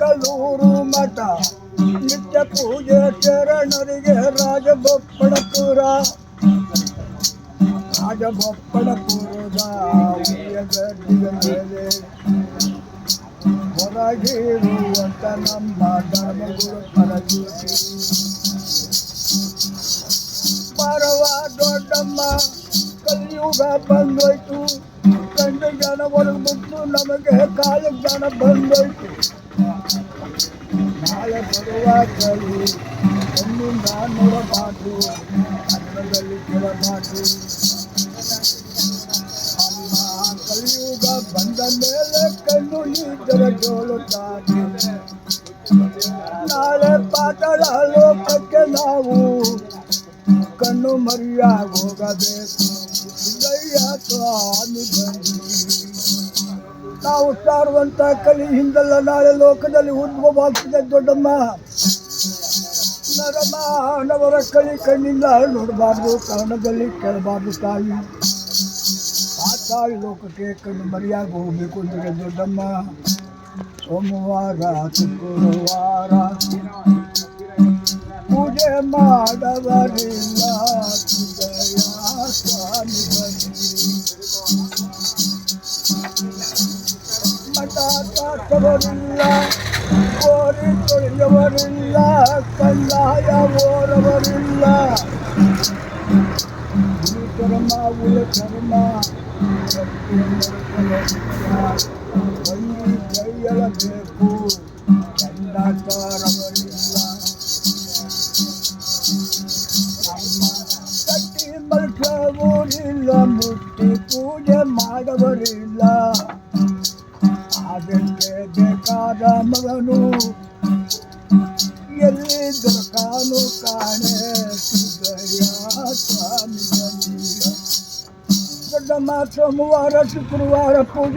ಕಲ್ಲೂರು ಮಠ. ನಿತ್ಯ ಪೂಜೆ ಶರಣರಿಗೆ ರಾಜಬೊಪ್ಪಣಪುರ ರಾಜಬೊಪ್ಪಣಪುರದ ಮೇಲೆ. ಹೊರಗಿರುವಂತ ನಮ್ಮ ಧರ್ಮಗುರು ಪರಜ್ಯೋತಿ ಪರವ ದೊಡ್ಡಮ್ಮ, ಕಲಿಯುಗ ಬಂದೋಯ್ತು. ಕಂಡು ಜನ ಒಳಗೆ ಬಿಟ್ಟು ನಮಗೆ ಕಾಲು ಜನ ಬಂದೋಯ್ತು. ನಾಳೆ ಬರುವ ಕಲಿ ಕಣ್ಣಿಂದ ನೋಡಬಾರ್ದು ಅನ್ನದಲ್ಲಿ ಕೇಳಬಾರ್ದು ಕಲಿಯುಗ ಬಂದ ಮೇಲೆ ಕಣ್ಣು ನೀತರ ಜೋಲುತ್ತಾರೆ ನಾಳೆ ಪಾತಾಳ ಲೋಕಕ್ಕೆ ನಾವು ಕಣ್ಣು ಮರಿಯಾಗಿ ಹೋಗಬೇಕು. ಸ್ವಾಮಿ ಬನ್ನಿ ನಾವು ಸಾರುವಂತ ಕಲಿ ಹಿಂದಲ್ಲ, ನಾಳೆ ಲೋಕದಲ್ಲಿ ಉದ್ಭವವಾಗ್ತಿದೆ ದೊಡ್ಡಮ್ಮ. ನರಮಾನವರ ಕಲಿ ಕಣ್ಣಿಂದ ನೋಡಬಾರ್ದು ಕನ್ನಡದಲ್ಲಿ ಕೇಳಬಾರ್ದು ತಾಯಿ. ಆ ತಾಯಿ ಲೋಕಕ್ಕೆ ಕಣ್ಣು ಮರಿಯಾಗಿ ಹೋಗಬೇಕು ಅಂದರೆ ದೊಡ್ಡಮ್ಮ. ಸೋಮವಾರ, ಶುಕ್ರವಾರ ಪೂಜೆ ಮಾಡವರಿಲ್ಲ. ಮಠ ಕಾಸವರಿಲ್ಲ ಕೋರಿ ತೊಳೆಯವರಿಲ್ಲ ಕಂದಾಯ ಓರವರಿಲ್ಲ ಗುರುಕರ್ಮ ಉಳ ಕರ್ಮ ಬಂದು ಕೈಯಳಬೇಕು ಕಂಡಾಚಾರವರಿಲ್ಲ ಕಟ್ಟಿ ಮಲ್ಸವರಿಲ್ಲ ಮುಟ್ಟಿ ಪೂಜೆ ಮಾಡವರಿಲ್ಲ ಅದಕ್ಕೆ ಬೇಕಾದ ಮಗನು ಎಲ್ಲಿ ದೊರಕಾನು ಕಾಣೆ ಹೃದಯ ಸ್ವಾಮಿ ಬನ್ನಿ. ದೊಡ್ಡಮ್ಮ ಸೋಮವಾರ ಶುಕ್ರವಾರ ಪೂಜೆ